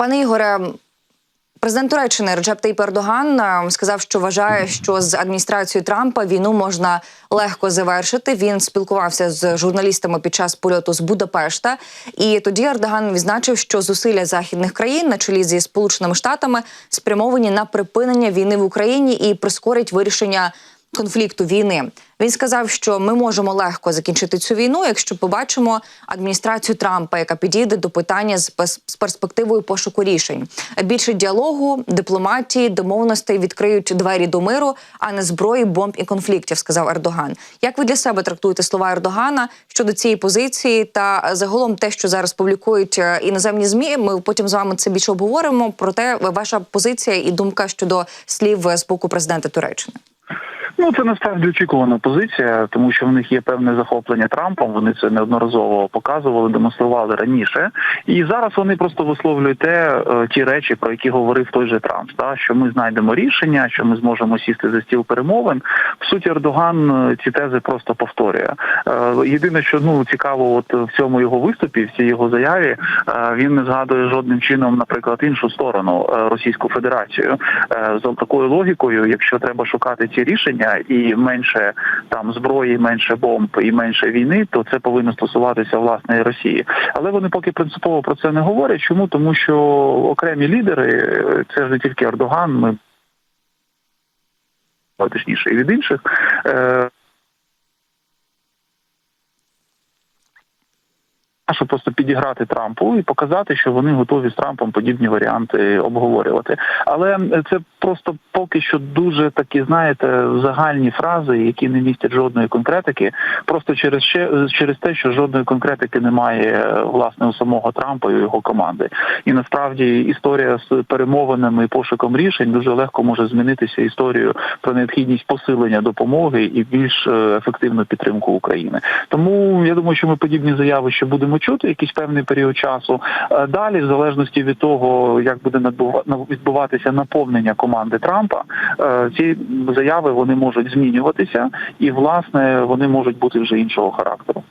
Пане Ігоре, президент Туреччини Реджеп Тейп Ердоган е, сказав, що вважає, що з адміністрацією Трампа війну можна легко завершити. Він спілкувався з журналістами під час польоту з Будапешта. І тоді Ердоган відзначив, що зусилля західних країн на чолі зі Сполученими Штатами спрямовані на припинення війни в Україні і прискорить вирішення конфлікту війни. Він сказав, що ми можемо легко закінчити цю війну, якщо побачимо адміністрацію Трампа, яка підійде до питання з перспективою пошуку рішень. Більше діалогу, дипломатії, домовленостей відкриють двері до миру, а не зброї, бомб і конфліктів, сказав Ердоган. Як ви для себе трактуєте слова Ердогана щодо цієї позиції та загалом те, що зараз публікують е, іноземні змі? Ми потім з вами це більше обговоримо. Проте ваша позиція і думка щодо слів з боку президента Туреччини. Ну це насправді очікувана позиція, тому що в них є певне захоплення Трампом. Вони це неодноразово показували, демонстрували раніше. І зараз вони просто висловлюють те, е, ті речі, про які говорив той же Трамп. Та що ми знайдемо рішення, що ми зможемо сісти за стіл перемовин. В суті, Ердоган е, ці тези просто повторює. Е, Єдине, що ну цікаво, от в цьому його виступі, в цій його заяві, він не згадує жодним чином, наприклад, іншу сторону Російську Федерацію. За такою логікою, якщо треба шукати ці рішення і менше там зброї, менше бомб і менше війни, то це повинно стосуватися власної Росії. Але вони поки принципово про це не говорять. Чому тому, що окремі лідери, це ж не тільки Ердоган, ми точніше і від інших. е, щоб просто підіграти Трампу і показати, що вони готові з Трампом подібні варіанти обговорювати. Але це просто поки що дуже такі, знаєте, загальні фрази, які не містять жодної конкретики, просто через ще через те, що жодної конкретики немає власне у самого Трампа і його команди. І насправді історія з перемовинами і пошуком рішень дуже легко може змінитися історію про необхідність посилення допомоги і більш е, ефективну підтримку України. Тому я думаю, що ми подібні заяви ще будемо чути якийсь певний період часу. Е, Далі, в залежності від того, як буде відбуватися наповнення команди Трампа, е, ці заяви вони можуть змінюватися, і власне вони можуть бути вже іншого характеру.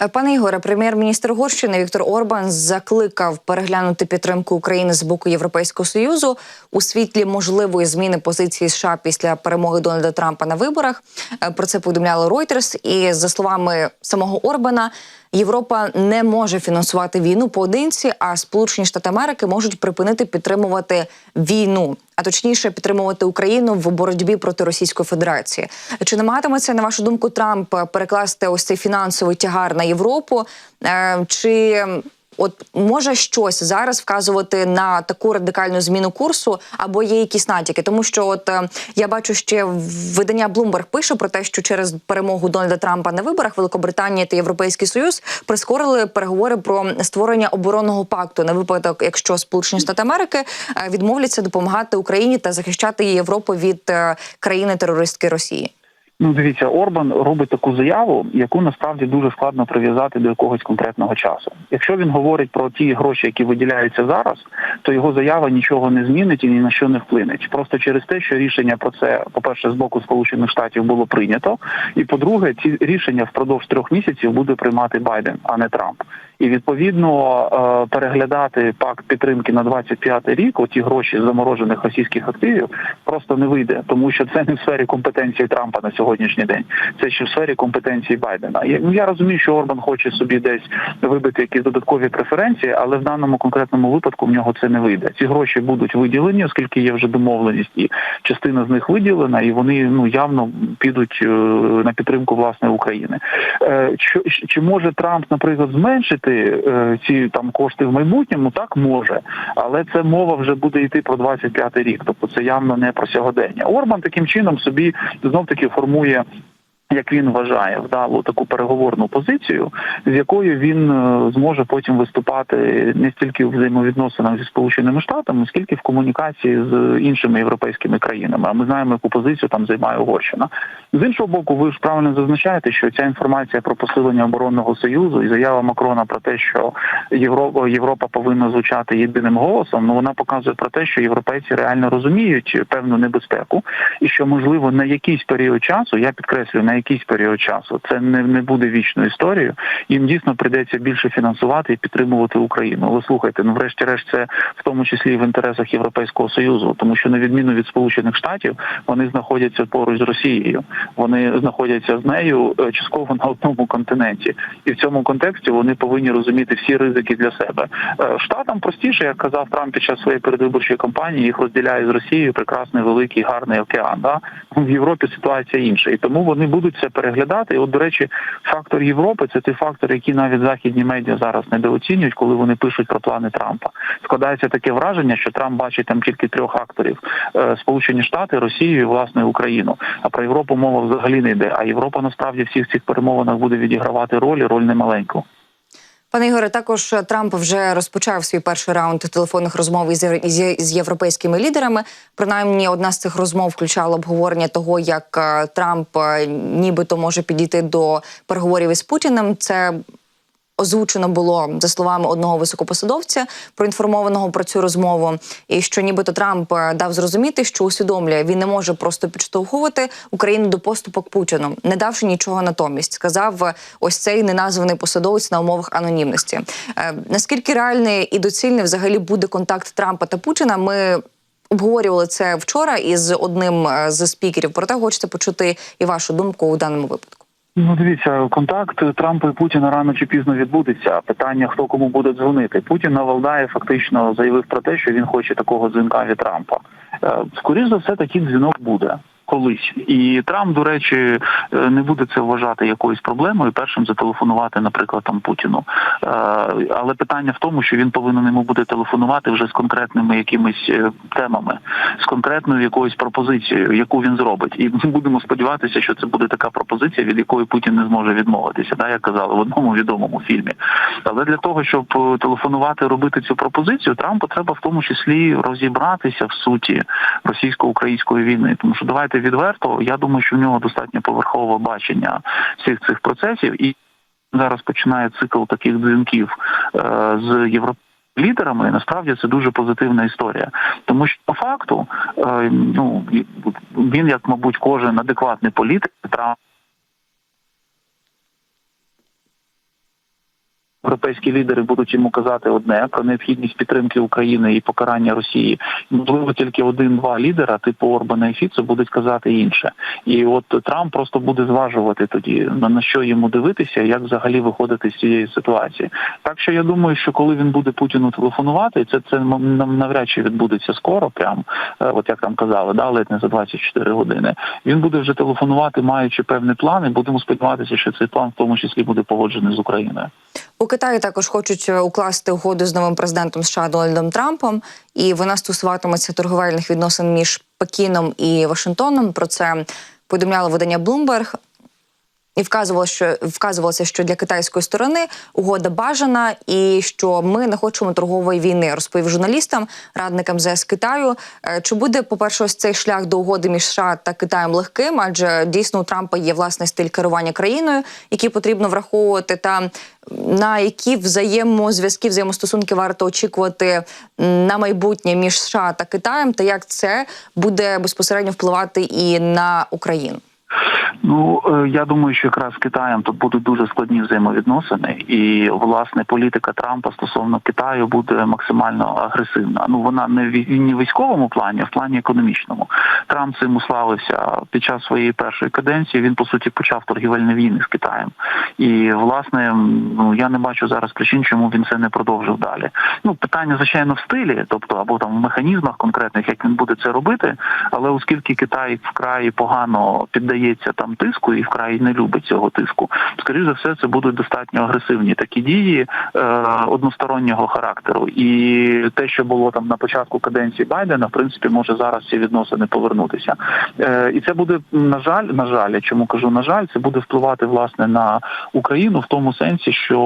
Е, Пане Ігоре, прем'єр-міністр Угорщини Віктор Орбан закликав переглянути підтримку України з боку Європейського союзу у світлі можливої зміни позиції США після перемоги Дональда Трампа на виборах. Про це повідомляли Reuters. І за словами самого Орбана, Європа не може фінансувати війну поодинці, а Сполучені Штати Америки можуть припинити підтримувати війну, а точніше підтримувати Україну в боротьбі проти Російської Федерації. Чи намагатиметься на вашу думку Трамп перекласти ось цей фінансовий тягар на Європу? Е, Чи от може щось зараз вказувати на таку радикальну зміну курсу, або є якісь натяки? Тому що, от е, я бачу, ще видання Bloomberg пише про те, що через перемогу Дональда Трампа на виборах Великобританія та Європейський Союз прискорили переговори про створення оборонного пакту на випадок, якщо Сполучені Штати Америки е, відмовляться допомагати Україні та захищати Європу від е, країни терористки Росії. Ну, дивіться, Орбан робить таку заяву, яку насправді дуже складно прив'язати до якогось конкретного часу. Якщо він говорить про ті гроші, які виділяються зараз, то його заява нічого не змінить і ні на що не вплине. Просто через те, що рішення про це, по-перше, з боку Сполучених Штатів було прийнято, і по-друге, ці рішення впродовж трьох місяців буде приймати Байден, а не Трамп. І відповідно е, переглядати пакт підтримки на 25 рік, оті гроші з заморожених російських активів, просто не вийде, тому що це не в сфері компетенції Трампа на сьогоднішній день. Це ще в сфері компетенції Байдена. Я, ну, розумію, що Орбан хоче собі десь вибити якісь додаткові преференції, але в даному конкретному випадку в нього це не вийде. Ці гроші будуть виділені, оскільки є вже домовленість, і частина з них виділена, і вони ну явно підуть е, на підтримку власне України. Е, чи може Трамп, наприклад, зменшити е, ці там кошти в майбутньому? Так може, але це мова вже буде йти про 25 рік. Тобто це явно не про сьогодення. Орбан таким чином собі знов таки формує. Як він вважає, вдалу таку переговорну позицію, з якою він е, зможе потім виступати не стільки в взаємовідносинах зі сполученими штатами, скільки в комунікації з іншими європейськими країнами. А ми знаємо, яку позицію там займає Угорщина. З іншого боку, ви ж правильно зазначаєте, що ця інформація про посилення оборонного союзу і заява Макрона про те, що Європа Європа повинна звучати єдиним голосом. Ну вона показує про те, що європейці реально розуміють певну небезпеку, і що можливо на якийсь період часу, я підкреслюю, на якийсь період часу. Це не, не буде вічною історією. Їм дійсно прийдеться більше фінансувати і підтримувати Україну. Але слухайте, ну врешті-решт, це в тому числі і в інтересах Європейського союзу, тому що на відміну від Сполучених Штатів вони знаходяться поруч з Росією. Вони знаходяться з нею е, частково на одному континенті, і в цьому контексті вони повинні розуміти всі ризики для себе. Е, Штатам простіше, як казав Трамп під час своєї передвиборчої кампанії, їх розділяє з Росією прекрасний великий гарний океан. Да? В Європі ситуація інша, і тому вони будуть це переглядати. І от, до речі, фактор Європи це той фактор, який навіть західні медіа зараз недооцінюють, коли вони пишуть про плани Трампа. Складається таке враження, що Трамп бачить там тільки трьох акторів: Е, Сполучені Штати, Росію і власне Україну. А про Європу мова взагалі не йде. А Європа насправді всіх цих перемовинах буде відігравати роль, і роль немаленьку. Пане Ігоре, також Трамп вже розпочав свій перший раунд телефонних розмов із, з європейськими лідерами. Принаймні, одна з цих розмов включала обговорення того, як е, Трамп е, нібито може підійти до переговорів із Путіним. Це озвучено було за словами одного високопосадовця, проінформованого про цю розмову, і що нібито Трамп е, дав зрозуміти, що усвідомлює, він не може просто підштовхувати Україну до поступок Путіну, не давши нічого натомість. Сказав е, ось цей неназваний посадовець на умовах анонімності. Е, наскільки реальний і доцільний взагалі буде контакт Трампа та Путіна? Ми обговорювали це вчора із одним е, з спікерів. Проте хочеться почути і вашу думку у даному випадку. Ну, дивіться, контакт Трампа і Путіна рано чи пізно відбудеться. Питання, хто кому буде дзвонити. Путін на Валдаї фактично заявив про те, що він хоче такого дзвінка від Трампа. Е, Скоріше за все, такий дзвінок буде. Колись і Трамп, до речі, е, не буде це вважати якоюсь проблемою. Першим зателефонувати, наприклад, там Путіну. Е, Але питання в тому, що він повинен йому буде телефонувати вже з конкретними якимись е, темами, з конкретною якоюсь пропозицією, яку він зробить. І ми будемо сподіватися, що це буде така пропозиція, від якої Путін не зможе відмовитися. Да, як казали в одному відомому фільмі. Але для того, щоб телефонувати, робити цю пропозицію, Трампу треба в тому числі розібратися в суті російсько-української війни. Тому що давайте відверто, я думаю, що в нього достатньо поверхове бачення всіх цих процесів, і зараз починає цикл таких дзвінків е, з Європи. Лідерами насправді це дуже позитивна історія, тому що по факту е, ну він, як мабуть, кожен адекватний політик, Трамп Європейські лідери будуть йому казати одне про необхідність підтримки України і покарання Росії. Можливо, тільки один-два лідера, типу Орбана і Фіцо, будуть казати інше. І от Трамп просто буде зважувати тоді на, що йому дивитися, як взагалі виходити з цієї ситуації. Так що я думаю, що коли він буде Путіну телефонувати, це це нам навряд чи відбудеться скоро, прям е, от як там казали, да, ледь не за 24 години. Він буде вже телефонувати, маючи певний план, і будемо сподіватися, що цей план в тому числі буде погоджений з Україною. Китаї також хочуть е, укласти угоду з новим президентом США Дональдом Трампом, і вона стосуватиметься торговельних відносин між Пекіном і Вашингтоном. Про це повідомляло видання Bloomberg. І вказувало, що вказувалося, що для китайської сторони угода бажана, і що ми не хочемо торгової війни. Розповів журналістам, радникам ЗС Китаю. Е, Чи буде, по перше, ось цей шлях до угоди між США та Китаєм легким? Адже дійсно у Трампа є власний стиль керування країною, який потрібно враховувати, та на які взаємозв'язки, взаємостосунки варто очікувати на майбутнє між США та Китаєм, та як це буде безпосередньо впливати і на Україну. Ну е, я думаю, що якраз з Китаєм тут будуть дуже складні взаємовідносини, і власне політика Трампа стосовно Китаю буде максимально агресивна. Ну вона не в не військовому плані, а в плані економічному. Трамп цим уславився під час своєї першої каденції. Він по суті почав торгівельні війни з Китаєм. І власне, ну я не бачу зараз причин, чому він це не продовжив далі. Ну питання звичайно в стилі, тобто або там в механізмах конкретних, як він буде це робити. Але оскільки Китай вкрай погано піддається там тиску і вкрай не любить цього тиску, скоріше за все, це будуть достатньо агресивні такі дії е, одностороннього характеру. І те, що було там на початку каденції Байдена, в принципі, може зараз ці відносини повернутися. Е, І це буде на жаль, на жаль, я чому кажу на жаль, це буде впливати власне на Україну в тому сенсі, що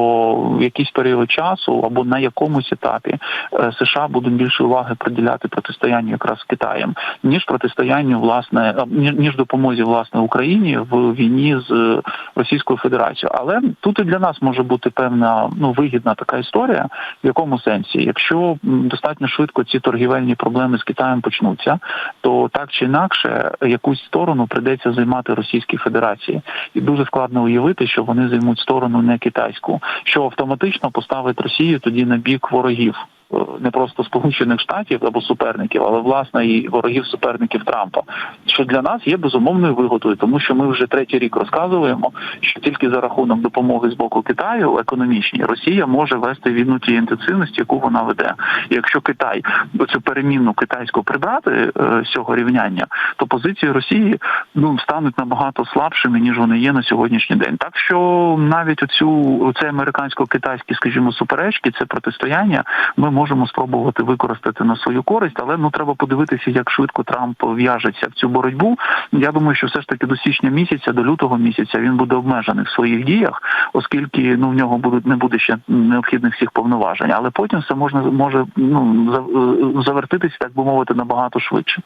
в якийсь період часу або на якомусь етапі е, США будуть більше уваги приділяти протистоянню якраз з Китаєм, ніж протистоянню власне ніж, допомозі власне Україні в війні з Російською Федерацією. Але тут і для нас може бути певна ну вигідна така історія, в якому сенсі, якщо достатньо швидко ці торгівельні проблеми з Китаєм почнуться, то так чи інакше якусь сторону прийдеться займати Російській Федерації, і дуже складно уявити, що вони займуть сторону не китайську, що автоматично поставить Росію тоді на бік ворогів. Е, Не просто Сполучених Штатів або суперників, але власне і ворогів суперників Трампа, що для нас є безумовною вигодою, тому що ми вже третій рік розказуємо, що тільки за рахунок допомоги з боку Китаю економічній Росія може вести війну тієї інтенсивності, яку вона веде. І якщо Китай цю перемінну китайську прибрати е, з цього рівняння, то позиції Росії ну стануть набагато слабшими ніж вони є на сьогоднішній день. Так що навіть оцю це американсько-китайські, скажімо, суперечки, це протистояння, ми можемо спробувати використати на свою користь, але ну треба подивитися, як швидко Трамп в'яжеться в цю боротьбу. Я думаю, що все ж таки до січня місяця, до лютого місяця він буде обмежений в своїх діях, оскільки ну в нього будуть не буде ще необхідних всіх повноважень, але потім все можна може ну завертитися, так би мовити, набагато швидше.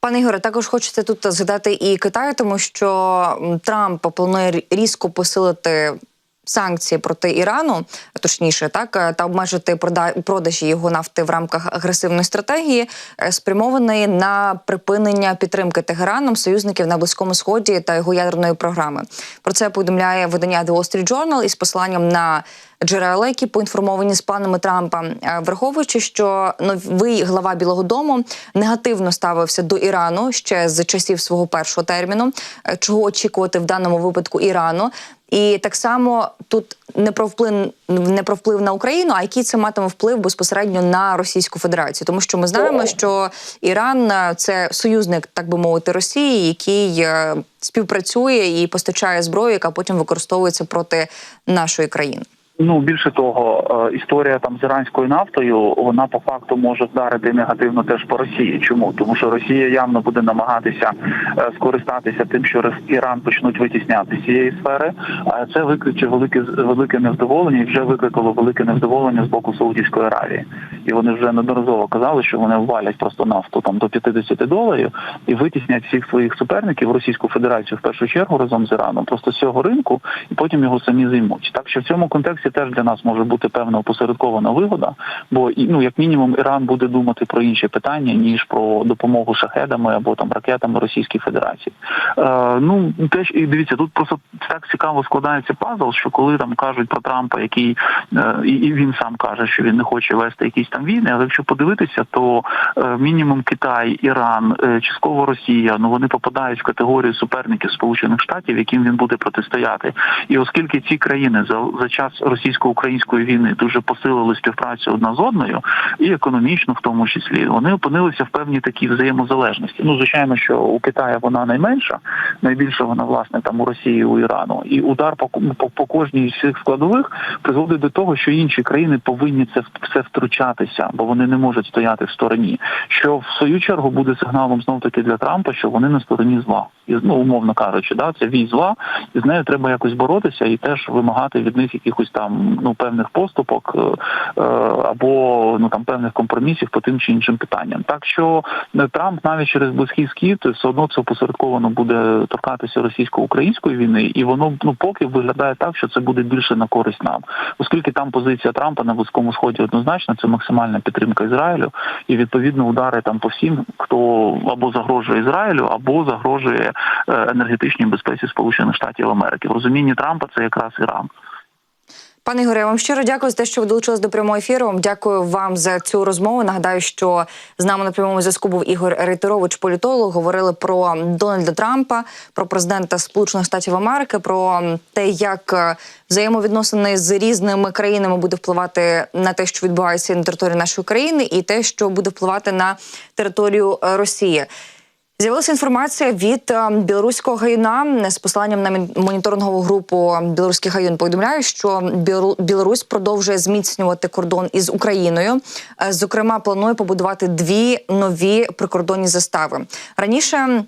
Пане Ігоре, також хочеться тут згадати і Китай, тому що Трамп планує різко посилити. Санкції проти Ірану, точніше, так е, та обмежити прода- продажі його нафти в рамках агресивної стратегії, е, спрямованої на припинення підтримки Тегераном союзників на близькому сході та його ядерної програми. Про це повідомляє видання The Wall Street Journal із посиланням на джерела, які поінформовані з планами Трампа, Е, враховуючи, що новий глава Білого Дому негативно ставився до Ірану ще з часів свого першого терміну, е, чого очікувати в даному випадку Ірану. І так само тут не про вплив не про вплив на Україну, а який це матиме вплив безпосередньо на Російську Федерацію, тому що ми знаємо, що Іран е, це союзник, так би мовити, Росії, який співпрацює і постачає зброю, яка потім використовується проти нашої країни. Ну більше того, е, історія там з іранською нафтою, вона по факту може вдарити негативно теж по Росії. Чому? Тому що Росія явно буде намагатися е, скористатися тим, що Іран почнуть витісняти з цієї сфери. А це викличе велике велике невдоволення і вже викликало велике невдоволення з боку Саудівської Аравії. І вони вже неодноразово казали, що вони ввалять просто нафту там до 50 доларів і витіснять всіх своїх суперників Російську Федерацію в першу чергу разом з Іраном, просто з цього ринку, і потім його самі займуть. Так що в цьому контексті теж для нас може бути певна опосередкована вигода, бо ну як мінімум Іран буде думати про інші питання ніж про допомогу шахедами або там ракетами Російській Федерації. Е, ну теж і дивіться, тут просто так цікаво складається пазл, що коли там кажуть про Трампа, який е, і він сам каже, що він не хоче вести якісь там війни, але якщо подивитися, то е, мінімум Китай, Іран, е, частково Росія, ну вони попадають в категорію суперників Сполучених Штатів, яким він буде протистояти. І оскільки ці країни за, за час російсько-української війни дуже посилили співпрацю одна з одною, і економічно в тому числі, вони опинилися в певній такій взаємозалежності. Ну звичайно, що у Китая вона найменша, найбільше вона власне там у Росії, у Ірану, і удар по по, по кожній з цих складових призводить до того, що інші країни повинні це все втручатися, бо вони не можуть стояти в стороні. Що в свою чергу буде сигналом знов таки для Трампа, що вони на стороні зла, і ну умовно кажучи, да це вій зла, і з нею треба якось боротися і теж вимагати від них якихось там ну певних поступок е, е, або ну там певних компромісів по тим чи іншим питанням. Так що е, Трамп навіть через близький схід все одно це опосередковано буде торкатися російсько-української війни, і воно ну поки виглядає так, що це буде більше на користь нам, оскільки там позиція Трампа на близькому сході однозначно це максимальна підтримка Ізраїлю, і відповідно удари там по всім, хто або загрожує Ізраїлю, або загрожує енергетичній безпеці Сполучених Штатів Америки. В розумінні Трампа це якраз Іран. Пане Ігоре, вам щиро дякую за те, що ви долучились до прямого ефіру. Дякую вам за цю розмову. Нагадаю, що з нами на прямому зв'язку був Ігор Рейтерович, політолог. Говорили про Дональда Трампа, про президента Сполучених Штатів Америки, про те, як е, взаємовідносини з різними країнами буде впливати на те, що відбувається на території нашої країни, і те, що буде впливати на територію е, Росії. З'явилася інформація від е, білоруського гаюна з посиланням на моніторингову групу білоруських гаюн. Повідомляю, що Білору- Білорусь продовжує зміцнювати кордон із Україною. Е, Зокрема, планує побудувати дві нові прикордонні застави. Раніше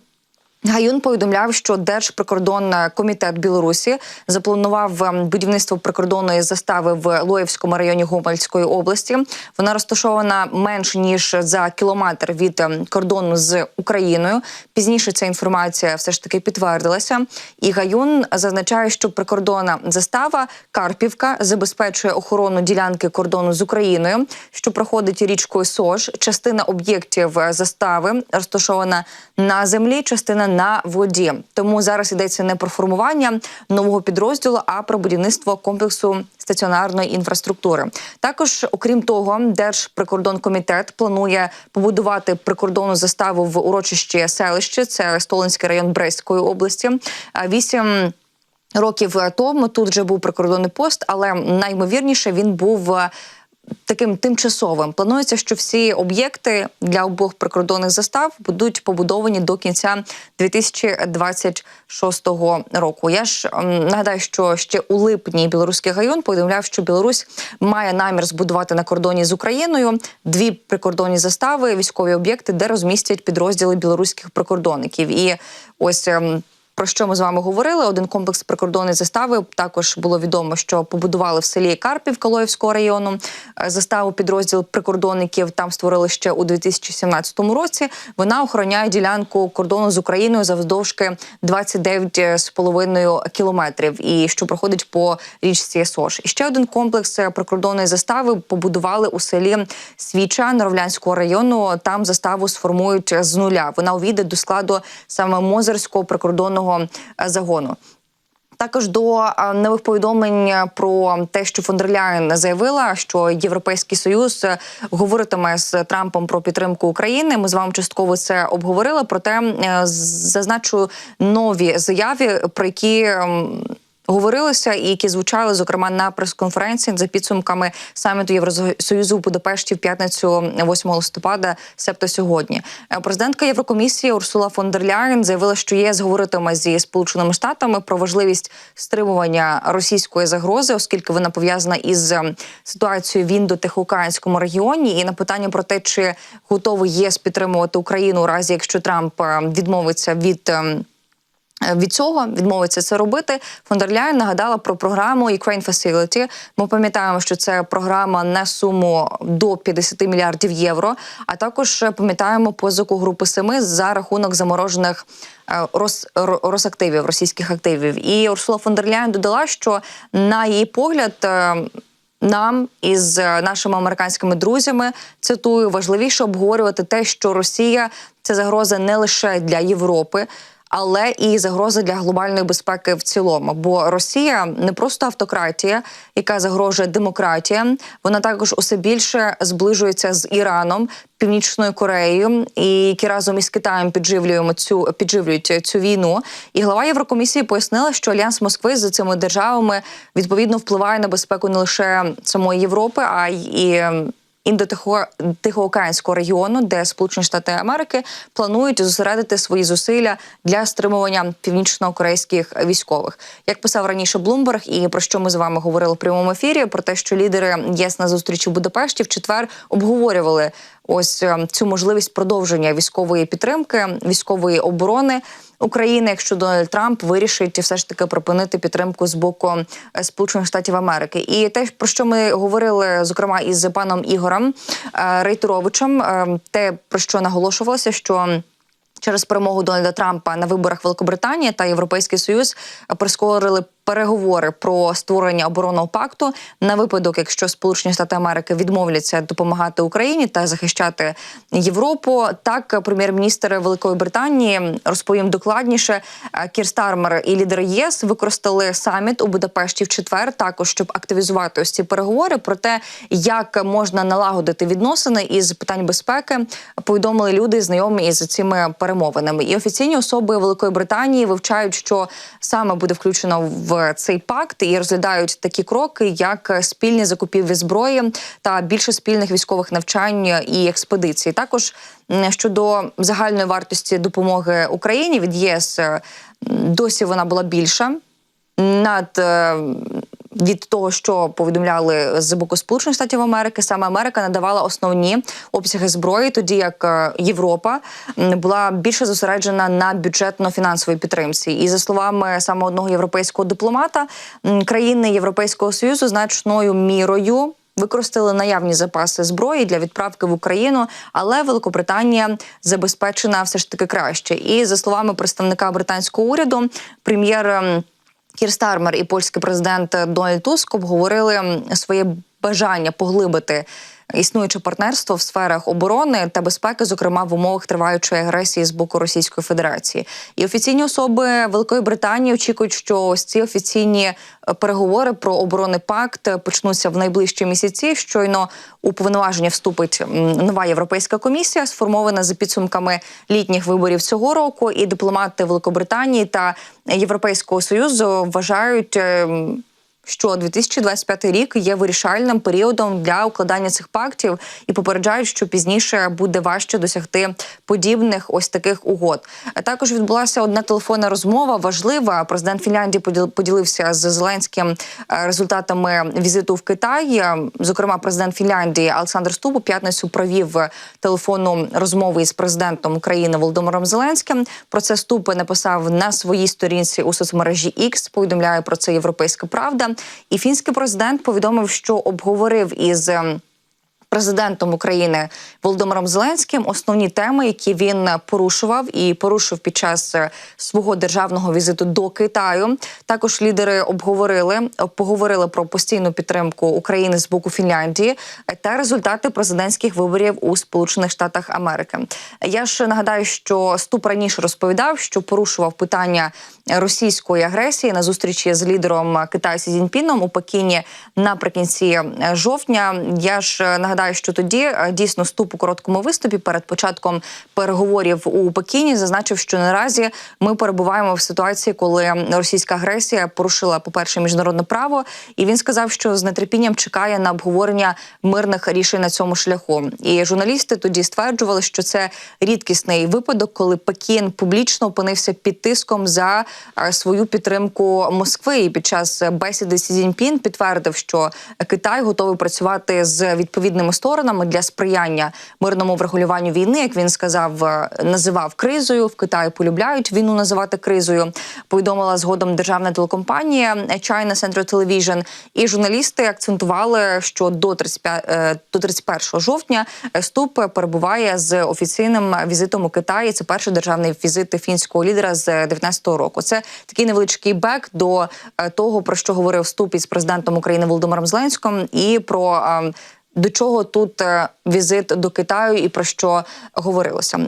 Гаюн повідомляв, що Держприкордонний комітет Білорусі запланував ем, будівництво прикордонної застави в Лоївському районі Гомельської області. Вона розташована менш ніж за кілометр від ем, кордону з Україною. Пізніше ця інформація все ж таки підтвердилася. І Гаюн зазначає, що прикордонна застава Карпівка забезпечує охорону ділянки кордону з Україною, що проходить річкою Сож. Частина об'єктів е, застави розташована на землі, частина на воді. Тому зараз йдеться не про формування нового підрозділу, а про будівництво комплексу стаціонарної інфраструктури. Також, окрім того, Держприкордонкомітет планує побудувати прикордонну заставу в урочищі селище. Це Столинський район Брестської області. Вісім років тому тут вже був прикордонний пост, але наймовірніше він був. Таким тимчасовим планується, що всі об'єкти для обох прикордонних застав будуть побудовані до кінця 2026 року. Я ж ем, нагадаю, що ще у липні білоруський гайон повідомляв, що Білорусь має намір збудувати на кордоні з Україною дві прикордонні застави, військові об'єкти, де розмістять підрозділи білоруських прикордонників. І ось. Про що ми з вами говорили? Один комплекс прикордонної застави також було відомо, що побудували в селі Карпів Калоївського району. Е, Заставу підрозділ прикордонників там створили ще у 2017 році. Вона охороняє ділянку кордону з Україною завдовжки 29,5 кілометрів, і що проходить по річці Сош. І ще один комплекс е, прикордонної застави побудували у селі Свіча Норовлянського району. Там заставу сформують з нуля. Вона увійде до складу саме Мозерського прикордонного е, загону. Також до е, нових повідомлень про те, що фон дер Ляєн заявила, що Європейський Союз е, говоритиме з Трампом про підтримку України. Ми з вами частково це обговорили. Проте зазначу нові заяви, про які. Ем, Говорилося і які звучали зокрема на прес-конференції за підсумками саміту Євросоюзу в Будапешті в п'ятницю 8 листопада, себто сьогодні. Е, Президентка Єврокомісії Урсула фон дер Ляєн заявила, що ЄС говоритиме зі сполученими штатами про важливість стримування російської загрози, оскільки вона пов'язана із е, ситуацією в індо-тихоокеанському регіоні. І на питання про те, чи готовий єС підтримувати Україну у разі, якщо Трамп е, відмовиться від. Е, від цього відмовиться це робити. Фон дер Ляєн нагадала про програму Ukraine Facility. Ми пам'ятаємо, що це програма на суму до 50 мільярдів євро. А також пам'ятаємо позику групи семи за рахунок заморожених е, роз, розактивів, російських активів. І Урсула фон дер Ляєн додала, що на її погляд. е, нам із е, нашими американськими друзями цитую важливіше обговорювати те, що Росія це загроза не лише для Європи. Але і загроза для глобальної безпеки в цілому, бо Росія не просто автократія, яка загрожує демократіям. Вона також усе більше зближується з Іраном, Північною Кореєю, і які разом із Китаєм підживлюємо цю підживлюють цю війну. І глава Єврокомісії пояснила, що альянс Москви з цими державами відповідно впливає на безпеку не лише самої Європи, а й індотихоокеанського регіону, де Сполучені Штати Америки планують зосередити свої зусилля для стримування північно-корейських військових. Як писав раніше Блумберг, і про що ми з вами говорили в прямому ефірі, про те, що лідери ЄС на зустрічі в Будапешті в четвер обговорювали ось е, цю можливість продовження військової підтримки, військової оборони. України, якщо Дональд Трамп вирішить все ж таки припинити підтримку з боку е, Сполучених Штатів Америки, і те, про що ми говорили, зокрема із паном Ігорем е, Рейтеровичем, е, те про що наголошувалося, що Через перемогу Дональда Трампа на виборах Великобританії та Європейський Союз прискорили переговори про створення оборонного пакту на випадок, якщо Сполучені Штати Америки відмовляться допомагати Україні та захищати Європу. Так, прем'єр-міністр Великої Британії розповім докладніше. е, Кір Стармер і лідери ЄС використали саміт у Будапешті в четвер, також щоб активізувати ось ці переговори про те, як можна налагодити відносини із питань безпеки. Повідомили люди, знайомі із цими перемовинами. І офіційні особи Великої Британії вивчають, що саме буде включено в цей пакт, і розглядають такі кроки, як спільні закупівлі зброї та більше спільних військових навчань і експедицій. Також щодо загальної вартості допомоги Україні від ЄС досі вона була більша. Над е, від того, що повідомляли з боку Сполучених Штатів Америки, саме Америка надавала основні обсяги зброї, тоді як е, Європа була більше зосереджена на бюджетно-фінансовій підтримці. І за словами саме одного європейського дипломата, країни Європейського союзу значною мірою. Використали наявні запаси зброї для відправки в Україну, але Великобританія забезпечена все ж таки краще. І за словами представника британського уряду, прем'єр ем, Кір Стармер і польський президент Дональд Туск обговорили своє бажання поглибити існуюче партнерство в сферах оборони та безпеки, зокрема в умовах триваючої агресії з боку Російської Федерації. І офіційні особи Великої Британії очікують, що ось ці офіційні е, переговори про оборонний пакт почнуться в найближчі місяці. Щойно у повноваження вступить нова європейська комісія, сформована за підсумками літніх виборів цього року. І дипломати Великобританії та Європейського союзу вважають. Що 2025 рік є вирішальним періодом для укладання цих пактів і попереджають, що пізніше буде важче досягти подібних ось таких угод. Також відбулася одна телефонна розмова важлива. Президент Фінляндії поділ- поділився з Зеленським е, результатами візиту в Китай. Зокрема, президент Фінляндії Олександр Ступ у п'ятницю провів телефонну розмову із президентом України Володимиром Зеленським. Про це Ступ написав на своїй сторінці у соцмережі X, Повідомляє про це Європейська Правда. І фінський президент повідомив, що обговорив із. ем, Президентом України Володимиром Зеленським основні теми, які він порушував і порушив під час е, свого державного візиту до Китаю. Також лідери обговорили поговорили про постійну підтримку України з боку Фінляндії е, та результати президентських виборів у Сполучених Штатах Америки. Я ж нагадаю, що Ступ раніше розповідав, що порушував питання російської агресії на зустрічі з лідером Китаю Сі Цзіньпіном у Пекіні наприкінці е, жовтня. Я ж е, нагадаю, що тоді е, дійсно ступ у короткому виступі перед початком переговорів у Пекіні зазначив, що наразі ми перебуваємо в ситуації, коли російська агресія порушила, по перше, міжнародне право, і він сказав, що з нетерпінням чекає на обговорення мирних рішень на цьому шляху. І журналісти тоді стверджували, що це рідкісний випадок, коли Пекін публічно опинився під тиском за свою підтримку Москви. І під час бесіди Сі Цзіньпін підтвердив, що Китай готовий працювати з відповідними сторонами для сприяння мирному врегулюванню війни, як він сказав, е, називав кризою. В Китаї полюбляють війну називати кризою. Повідомила згодом державна телекомпанія China Central Television. І журналісти акцентували, що до 35, е, до 31 жовтня Ступ перебуває з офіційним візитом у Китаї. Це перший державний візит фінського лідера з 19-го року. Це такий невеличкий бек до е, того, про що говорив вступ із президентом України Володимиром Зеленським, і про е, до чого тут е, візит до Китаю і про що говорилося.